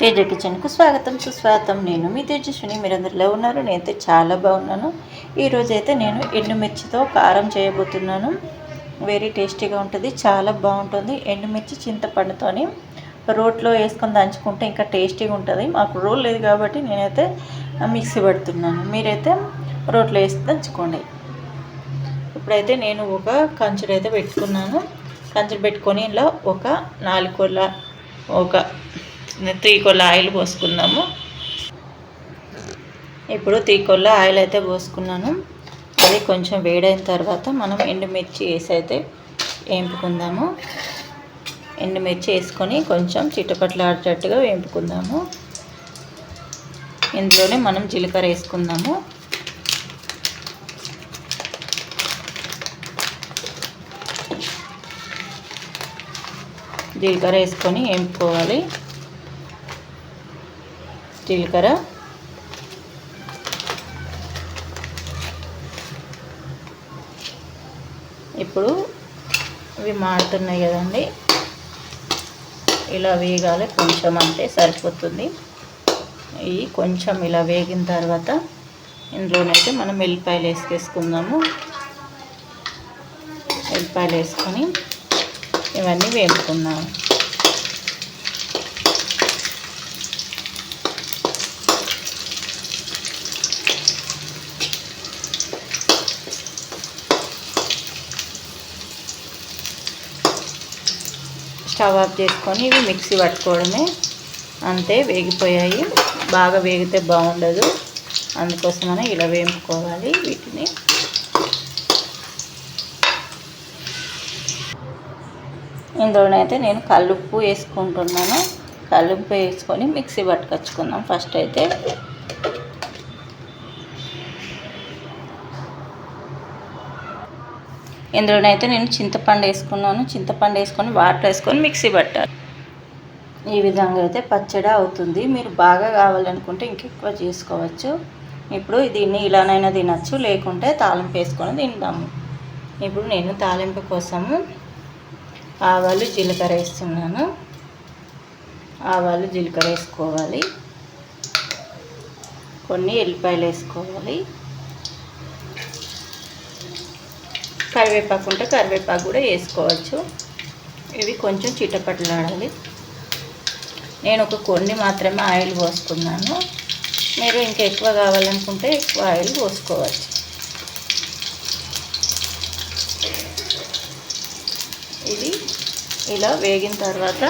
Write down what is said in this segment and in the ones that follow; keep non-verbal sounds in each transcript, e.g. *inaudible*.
తేజ కిచెన్కు స్వాగతం సుస్వాగతం. నేను మీ తేజస్విని. మీరందరిలో ఉన్నారు. నేనైతే చాలా బాగున్నాను. ఈరోజు అయితే నేను ఎండుమిర్చితో కారం చేయబోతున్నాను. వెరీ టేస్టీగా ఉంటుంది. చాలా బాగుంటుంది. ఎండుమిర్చి చింతపండుతోని రోట్లో వేసుకొని దంచుకుంటే ఇంకా టేస్టీగా ఉంటుంది. మాకు రోల్ లేదు కాబట్టి నేనైతే మిక్సీ పడుతున్నాను. మీరైతే రోట్లో వేసి దంచుకోండి. ఇప్పుడైతే నేను ఒక కంచుడు అయితే పెట్టుకున్నాను. కంచుడు పెట్టుకొని ఇలా ఒక నాలుగు ఒక త్రీ కొల్ల ఆయిల్ పోసుకుందాము ఇప్పుడు త్రీ కొల్ల ఆయిల్ అయితే పోసుకున్నాను. అది కొంచెం వేడైన తర్వాత మనం ఎండుమిర్చి వేసి అయితే వేంపుకుందాము. ఎండుమిర్చి వేసుకొని కొంచెం చిట్టపట్లాడేటట్టుగా వేంపుకుందాము. ఇందులోనే మనం జీలకర్ర వేసుకుందాము. జీలకర్ర వేసుకొని వేపుకోవాలి. జీలకర్ర ఇప్పుడు ఇవి మారుతున్నాయి కదండి. ఇలా వేగాలి కొంచెం అంటే సరిపోతుంది. ఇవి కొంచెం ఇలా వేగిన తర్వాత ఇందులోనైతే మనం వెల్లిపాయలు వేసుకేసుకుందాము. వెల్లిపాయలు వేసుకొని ఇవన్నీ వేపుకుందాము. స్టవ్ ఆఫ్ చేసుకొని ఇవి మిక్సీ పట్టుకోవడమే. అంతే వేగిపోయాయి. బాగా వేగితే బాగుండదు. అందుకోసమని ఇలా వేపుకోవాలి వీటిని. ఇందులోనైతే నేను కల్లుప్పు వేసుకుంటున్నాను. కల్లుప్పు వేసుకొని మిక్సీ పట్టుకొచ్చుకుందాం. ఫస్ట్ అయితే ఇందులోనైతే నేను చింతపండు వేసుకున్నాను. చింతపండు వేసుకొని వాటర్ వేసుకొని మిక్సీ పట్టాను ఈ విధంగా అయితే పచ్చడి అవుతుంది. మీరు బాగా కావాలనుకుంటే ఇంకెక్కువ చేసుకోవచ్చు. ఇప్పుడు దీన్ని ఇలానైనా తినచ్చు. లేకుంటే తాలింపు వేసుకొని తిందాము. ఇప్పుడు నేను తాలింపు కోసము ఆవాలు జీలకర్ర వేస్తున్నాను. ఆవాలు జీలకర్ర వేసుకోవాలి. కొన్ని ఎల్లిపాయలు వేసుకోవాలి. కరివేపాకు ఉంటే కరివేపాకు కూడా వేసుకోవచ్చు. ఇవి కొంచెం చిటపట్లాడాలి. నేను ఒక కొన్ని మాత్రమే ఆయిల్ పోసుకున్నాను. మీరు ఇంకా ఎక్కువ కావాలనుకుంటే ఎక్కువ ఆయిల్ పోసుకోవచ్చు. ఇది ఇలా వేగిన తర్వాత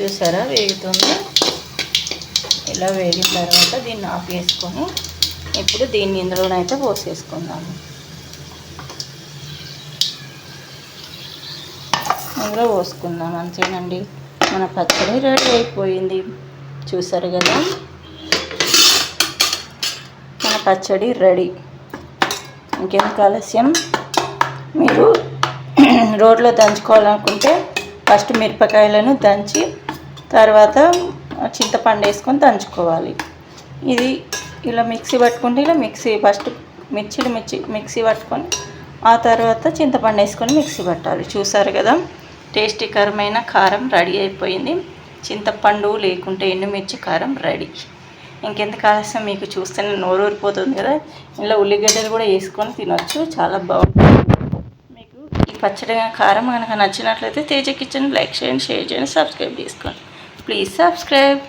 చూసారా? వేగుతుంది. ఇలా వేగిన తర్వాత దీన్ని ఆఫ్ చేసుకొని ఇప్పుడు దీన్ని ఇందులోనైతే పోసేసుకుందాము. ఇందులో పోసుకుందాం. అంతేనండి. మన పచ్చడి రెడీ అయిపోయింది. చూసారు కదా? మన పచ్చడి రెడీ. ఇంకేం ఆలస్యం మీరు *clears throat* రోడ్లో దంచుకోవాలనుకుంటే ఫస్ట్ మిరపకాయలను దంచి తర్వాత చింతపండు వేసుకొని దంచుకోవాలి. ఇది ఇలా మిక్సీ పట్టుకుంటే ఇలా మిక్సీ ఫస్ట్ మిర్చిలు మిర్చి మిక్సీ పట్టుకొని ఆ తర్వాత చింతపండు వేసుకొని మిక్సీ పట్టాలి. చూసారు కదా టేస్టీకరమైన కారం రెడీ అయిపోయింది. చింతపండు లేకుంటే ఎండుమిర్చి కారం రెడీ. ఇంకెందుకు ఆలస్యం? మీకు చూస్తేనే నోరు ఊరిపోతుంది కదా. ఇలా ఉల్లిగడ్డలు కూడా వేసుకొని తినొచ్చు. చాలా బాగుంటుంది. మీకు ఈ పచ్చడి కారం కనుక నచ్చినట్లయితే తేజ కిచెన్ లైక్ చేయండి షేర్ చేయండి సబ్స్క్రైబ్ చేసుకోండి. Please subscribe